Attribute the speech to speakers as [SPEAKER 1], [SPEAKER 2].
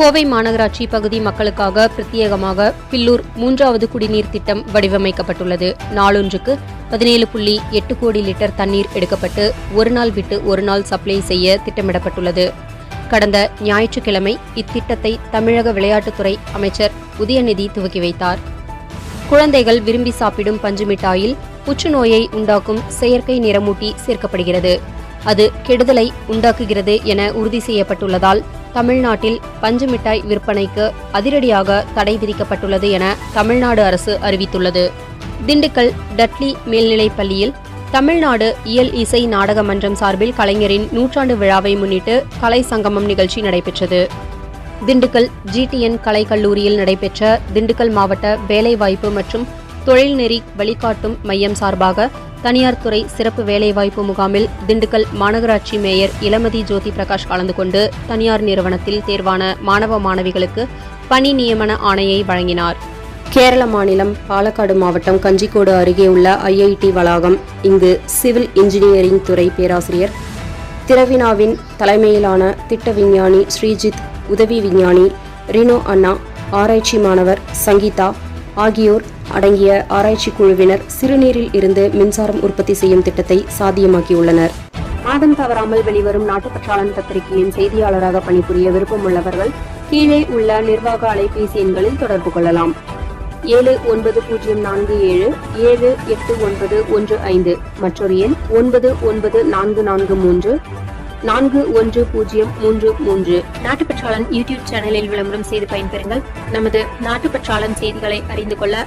[SPEAKER 1] கோவை மாநகராட்சி பகுதி மக்களுக்காக பிரத்யேகமாக பில்லூர் மூன்றாவது குடிநீர் திட்டம் வடிவமைக்கப்பட்டுள்ளது. நாளொன்றுக்கு பதினேழு புள்ளி எட்டு கோடி லிட்டர் தண்ணீர் எடுக்கப்பட்டு ஒரு நாள் விட்டு ஒரு நாள் சப்ளை செய்ய திட்டமிடப்பட்டுள்ளது. கடந்த ஞாயிற்றுக்கிழமை இத்திட்டத்தை தமிழக விளையாட்டுத்துறை அமைச்சர் உதயநிதி துவக்கி வைத்தார். குழந்தைகள் விரும்பி சாப்பிடும் பஞ்சு மிட்டாயில் புற்றுநோயை உண்டாக்கும் செயற்கை நிறமூட்டி சேர்க்கப்படுகிறது. அது கெடுதலை உண்டாக்குகிறது என உறுதி செய்யப்பட்டுள்ளதால் தமிழ்நாட்டில் பஞ்சு மிட்டாய் விற்பனைக்கு அதிரடியாக தடை விதிக்கப்பட்டுள்ளது என தமிழ்நாடு அரசு அறிவித்துள்ளது. திண்டுக்கல் டட்லி மேல்நிலைப் பள்ளியில் தமிழ்நாடு இயல் இசை நாடக மன்றம் சார்பில் கலைஞரின் நூற்றாண்டு விழாவை முன்னிட்டு கலை சங்கமம் நிகழ்ச்சி நடைபெற்றது. திண்டுக்கல் ஜிடிஎன் கலைக்கல்லூரியில் நடைபெற்ற திண்டுக்கல் மாவட்ட வேலைவாய்ப்பு மற்றும் தொழில்நெறி வழிகாட்டும் மையம் சார்பாக தனியார் துறை சிறப்பு வேலைவாய்ப்பு முகாமில் திண்டுக்கல் மாநகராட்சி மேயர் இளமதி ஜோதி பிரகாஷ் கலந்து கொண்டு தனியார் நிறுவனத்தில் தேர்வான மாணவ மாணவிகளுக்கு பணி நியமன ஆணையை வழங்கினார். கேரள மாநிலம் பாலக்காடு மாவட்டம் கஞ்சிக்கோடு அருகே உள்ள ஐஐடி வளாகம் இங்கு சிவில் இன்ஜினியரிங் துறை பேராசிரியர் திரவினாவின் தலைமையிலான திட்ட விஞ்ஞானி ஸ்ரீஜித் உதவி விஞ்ஞானி ரினோ அண்ணா ஆராய்ச்சி மாணவர் சங்கீதா ஆகியோர் அடங்கிய ஆராய்ச்சி குழுவினர் சிறுநீரில் இருந்து மின்சாரம் உற்பத்தி செய்யும் திட்டத்தை சாத்தியமாக்கியுள்ளனர். மாதம் தவறாமல் வெளிவரும் நாட்டுப்பற்றாளன் பத்திரிகையின் செய்தியாளராக பணிபுரிய விருப்பம் உள்ளவர்கள் கீழே உள்ள நிர்வாக அலைபேசி எண்களில் தொடர்பு கொள்ளலாம். ஏழு ஒன்பது பூஜ்ஜியம் நான்கு ஏழு ஏழு எட்டு ஒன்பது ஒன்று ஐந்து மற்றொரு எண் ஒன்பது ஒன்பது நான்கு நான்கு மூன்று நான்கு ஒன்று பூஜ்ஜியம் மூன்று மூன்று. நாட்டுப்பற்றாளன் யூடியூப் சேனலில் விளம்பரம் செய்து பயன்பெறுங்கள். நமது நாட்டுப்பற்றாளன் செய்திகளை அறிந்து கொள்ள